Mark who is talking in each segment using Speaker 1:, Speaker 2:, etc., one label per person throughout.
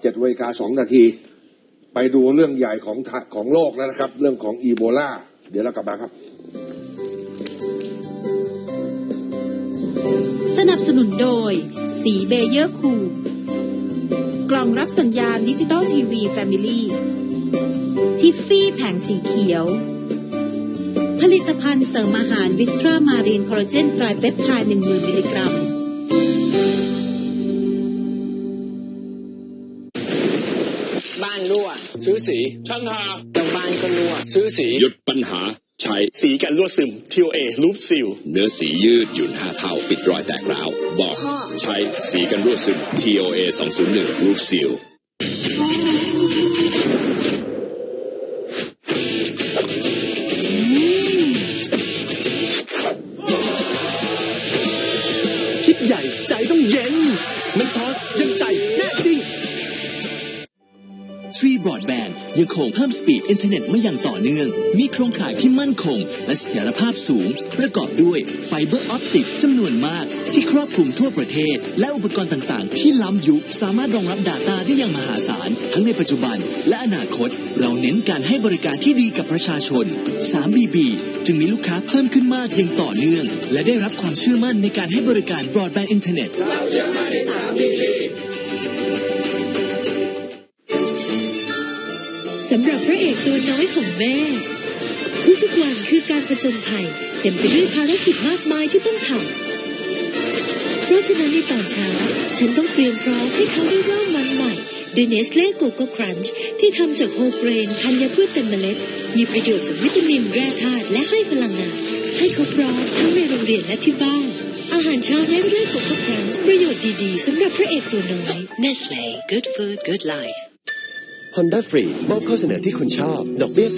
Speaker 1: เจ็ดนาฬิกาสองนาที ไปดูเรื่องใหญ่ของของโลกแล้วนะครับ เรื่องของอีโบลาเดี๋ยวเรากลับมาครับ
Speaker 2: สนับสนุนโดย สีเบเยอร์คูกล่องรับสัญญาณดิจิตอลทีวีแฟมิลี่ทิฟฟี่แผงสีเขียว ผลิตภัณฑ์เสริมอาหารวิสตรามารีนคอลลาเจนไตรเปปไทด์1 0,000มิลลิกรัม
Speaker 3: ซื้อสี
Speaker 1: ช่างหา
Speaker 4: เจ้าบ้านก็รั่ว
Speaker 3: ซื้อสี
Speaker 5: หยุดปัญหา ใช้
Speaker 6: สีกันรั่วซึม TOA รูปซิล
Speaker 5: เนื้อสียืดหยุ่นห้าเท่า ปิดรอยแตกร้าวบอก
Speaker 7: พ่อ
Speaker 5: ใช้สีกันรั่วซึม TOA 201รูปซิล
Speaker 6: คิดใหญ่ใจต้องเย็น ไม่ทอสยังใจ
Speaker 8: บรอดแบนด์ยังคงเพิ่มสปีดอินเทอร์เน็ตมาอย่างต่อเนื่อง มีโครงข่ายที่มั่นคง และเสถียรภาพสูง ประกอบด้วยไฟเบอร์ออปติกจำนวนมาก ที่ครอบคลุมทั่วประเทศ และอุปกรณ์ต่างๆ ที่ล้ำยุคสามารถรองรับ Data ได้อย่างมหาศาล ทั้งในปัจจุบัน และอนาคต เราเน้นการให้บริการที่ดีกับประชาชน 3BB จึงมีลูกค้าเพิ่มขึ้นมากอย่างต่อเนื่อง และได้รับความเชื่อมั่นในการให้บริการบรอดแบนด์อินเทอร์เน็ต
Speaker 9: สำหรับพระเอกตัวน้อยของแม่ ทุกๆวันคือการผจญภัยเต็มไปด้วยภารกิจมากมายที่ต้องทำเพราะฉะนั้นในตอนเช้า ฉันต้องเตรียมพร้อมให้เขาได้เริ่มวันใหม่ด้วยเนสเล่โกโก้ครันช์ที่ทำจากโฮเกรนธัญพืชเต็มเมล็ด มีประโยชน์จากวิตามินแร่ธาตุและให้พลังงาน ให้เขาพร้อมทั้งในโรงเรียนและที่บ้านอาหารเช้าเนสเล่โกโก้ครันช์ประโยชน์ดีๆสำหรับพระเอกตัวน้อย Nestle Good Food Good Life
Speaker 6: Honda Free มอบข้อเสนอที่คุณชอบ ดอกเบี้ย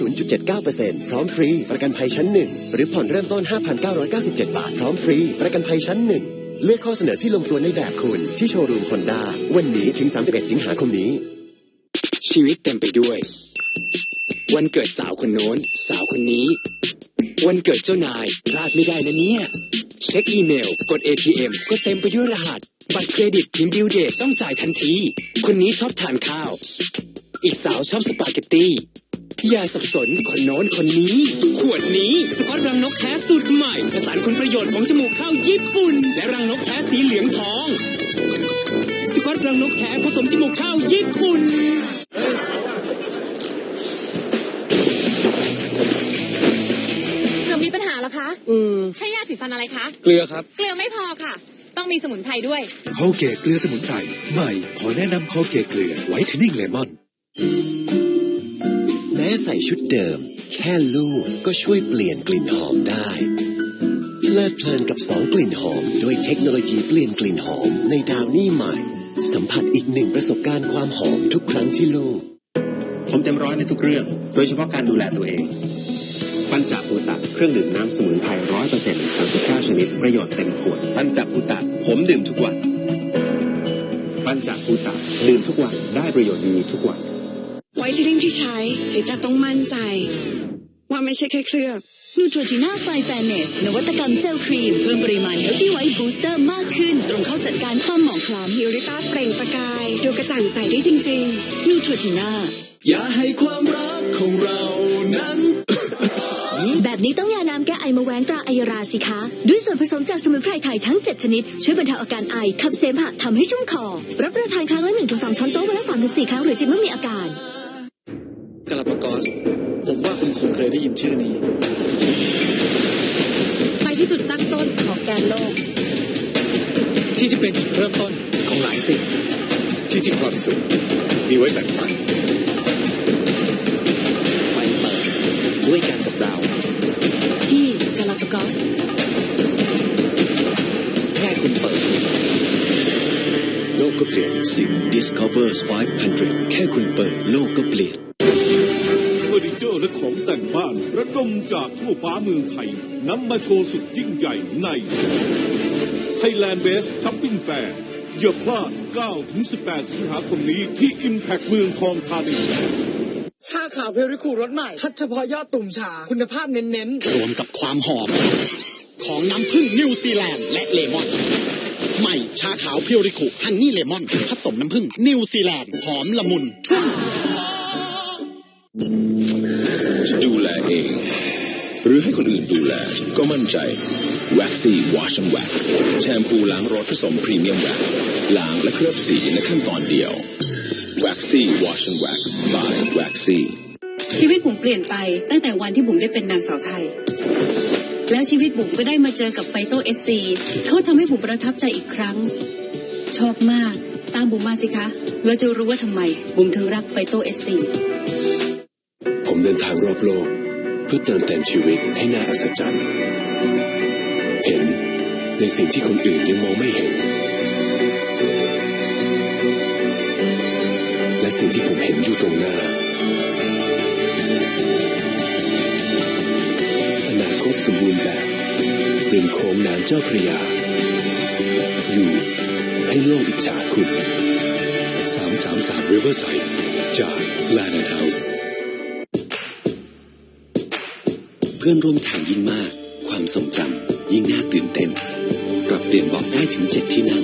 Speaker 6: 0.79%พร้อมฟรี ประกันภัยชั้นหนึ่งหรือผ่อนเริ่มต้น 5,997 บาท พร้อมฟรี ประกันภัยชั้นหนึ่งเลือกข้อเสนอที่ลงตัวในแบบคุณที่โชว์รูม Honda วันนี้ถึง 31 สิงหาคมนี้
Speaker 3: ชีวิตเต็มไปด้วย วันเกิดสาวคนโน้น สาวคนนี้ วันเกิดเจ้านายพลาดไม่ได้นะเนี่ยเช็คอีเมล กด ATM ก็เต็มไปด้วยรหัส บัตรเครดิตพิมพ์ดิวเดตต้องจ่ายทันที คนนี้ชอบทานข้าว อีกสาวชอบสปาเกตตี้อย่าสับสนคนโน้นคนนี้ ขวดนี้สกอตรังนกแท้สูตรใหม่ผสานคุณประโยชน์ของจมูกข้าวญี่ปุ่น และรังนกแท้สีเหลืองทอง สกอตรังนกแท้ผสมจมูกข้าวญี่ปุ่น
Speaker 7: หนูมีปัญหาเหรอคะ
Speaker 4: อืม
Speaker 7: ใช้ยาสีฟันอะไรคะ
Speaker 3: เกลือครับ
Speaker 7: เกลือไม่พอค่ะ ต้องมีสมุนไพรด้วย
Speaker 10: โคเกตเกลือสมุนไพรใหม่ขอแนะนำโคเกตเกลือไวท์เทนนิ่งเลมอน
Speaker 6: แม้ใส่ชุดเดิม แค่ลูกก็ช่วยเปลี่ยนกลิ่นหอมได้เพลิดเพลินกับสองกลิ่นหอมด้วยเทคโนโลยีเปลี่ยนกลิ่นหอมในดาวนี่ใหม่ สัมผัสอีกหนึ่งประสบการณ์ความหอมทุกครั้งที่ลูก
Speaker 11: ผมเต็มร้อยในทุกเรื่อง โดยเฉพาะการดูแลตัวเองปัญจภูตะเครื่องดื่มน้ำสมุนไพรร้อยเปอร์เซ็นต์สามสิบเก้าชนิด ประโยชน์เต็มขวดปัญจภูตะผมดื่มทุกวันปัญจภูตะดื่มทุกวันได้ประโยชน์ดีทุกวัน
Speaker 12: ไวท์เทนนิ่งที่ใช้ลิต้าต้องมั่นใจ ว่าไม่ใช่แค่เคลือบ
Speaker 2: นูโทรจีน่าไฟแฟนเนสนวัตกรรมเจลครีม เพิ่มปริมาณเฮลที่ไวท์บูสเตอร์มากขึ้น ตรงเข้าจัดการความหมองคล้ำ
Speaker 12: ผิวลิต้าเปล่งประกาย ดูกระจ่างใสได้จริง
Speaker 2: นูโทรจีน่า
Speaker 8: อย่าให้ความรักของเรานั้น
Speaker 2: แบบนี้ต้องยาน้ำแก้ไอมาแหวนตราไอยาราสิคะ ด้วยส่วนผสมจากสมุนไพรไทยทั้ง 7 ชนิด ช่วยบรรเทาอาการไอขับเสมหะทำให้ชุ่มคอ รับประทานครั้งละ1-2ช้อนโต๊ะวันละ3-4 ครั้งหรือจิบเมื่อมีอาการ
Speaker 10: กาลาปากอ ส ผมว่าคุณคงเคยได้ยินชื่อนี้
Speaker 7: ไปที่จุดตั้งต้นของแกนโลก
Speaker 10: ที่ที่เป็นจุดเริ่มต้นของหลายสิ่ง ที่ที่ความสุขมีไว้แบ่งปันไปเปิดด้วยกันกับเรา
Speaker 7: ที่กาลาปากอส
Speaker 10: แค่คุณเปิด โลกก็เปลี่ยนสิน Discovers 500 แค่คุณเปิดโลกก็เปลี่ยน
Speaker 13: และของแต่งบ้าน ระดมจากทั่วฟ้าเมืองไทยนำมาโชว์สุดยิ่งใหญ่ใน Thailand Best Shopping Fair อย่าพลาด 9-18 สิงหาคมนี้ที่ Impact เมืองทองธานี
Speaker 4: ชาขาวเพริคูรสใหม่ ทัชเฉพาะยอดตุ่มชา คุณภาพเน้น
Speaker 8: รวมกับความหอม ของน้ำผึ้งนิวซีแลนด์และเลมอน
Speaker 14: ใหม่ชาขาวเพียวริคุฮันนี่เลมอน ผสมน้ำผึ้งนิวซีแลนด์ หอมละมุนชุ่ม
Speaker 15: จะ ดูแลเอง หรือให้คนอื่นดูแล ก็มั่นใจ Waxy Wash and Wax แชมพูล้างรถผสมพรีเมียมแว็กซ์ล้างและเคลือบสีในขั้นตอนเดียว Waxy Wash and Wax by Waxy
Speaker 16: ชีวิตบุ๋มเปลี่ยนไปตั้งแต่วันที่บุ๋มได้เป็นนางสาวไทย แล้วชีวิตบุ๋มก็ได้มาเจอกับไฟโตเอสซีเขาทำให้บุ๋มประทับใจอีกครั้ง ชอบมาก ตามบุ๋มมาสิคะ แล้วจะรู้ว่าทำไมบุ๋มถึงรักไฟโตเอสซี
Speaker 5: ผมเดินทางรอบโลก เพื่อเติมเต็มชีวิตให้น่าอัศจรรย์ เห็นในสิ่งที่คนอื่นยังมองไม่เห็น และสิ่งที่ผมเห็นอยู่ตรงหน้า อนาคตสมบูรณ์แบบริมโค้งน้ำเจ้าพระยา อยู่ให้โลกอิจฉาคุณ 333 Riverside จาก Land and House
Speaker 6: พื่อนร่วมทางยิ่งมาก ความทรงจำยิ่งน่าตื่นเต้นปรับเปลี่ยนบอกได้ถึง 7 ที่นั่ง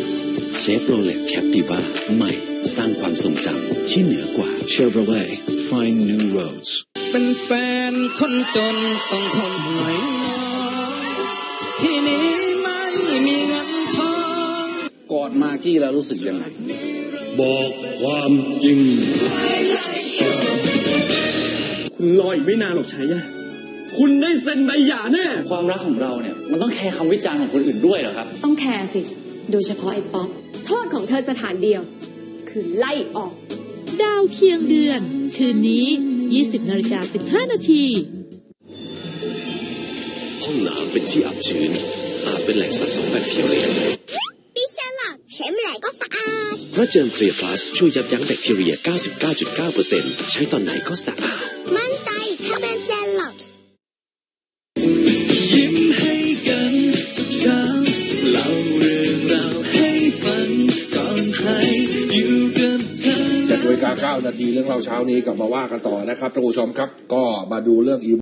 Speaker 6: เชฟโรเลตแคปติว่าใหม่ สร้างความทรงจำที่เหนือกว่า
Speaker 5: Chevrolet Find New Roads
Speaker 17: เป็นแฟนคนจนต้องทนหน่อยน้อยที่นี้ไม่มีเงินทอง
Speaker 18: กอดมากี้แล้วรู้สึกยังไง
Speaker 19: บอกความจริง
Speaker 20: คุณรออีกไม่นานหรอกชายะ คุณได้เซ็นใบหย่าแน่
Speaker 21: ความรักของเราเนี่ยมันต้องแคร์คำวิจารณ์ของคนอื่นด้วยเหรอครับ
Speaker 12: ต้องแคร์สิ โดยเฉพาะไอ้ป๊อป โทษของเธอสถานเดียว คือไล่ออก
Speaker 2: ดาวเคียงเดือน คืนนี้ 20นาฬิกา15 นาที
Speaker 5: ห้องน้ำเป็นที่อับชื้น อาจเป็นแหล่งสะสมแบคทีเรีย
Speaker 22: ดิฉันล่ะใช้เมื่อไหร่ก็สะอาด
Speaker 5: เพราะเจิมเคลียร์พลัสช่วยยับยั้งแบคทีเรีย 99.9%ใช้ตอนไหนก็สะอาด
Speaker 22: มั่น
Speaker 1: เก้านาทีเรื่องเราเช้านี้กลับมาว่ากันต่อนะครับท่านผู้ชมครับ ก็มาดูเรื่องอี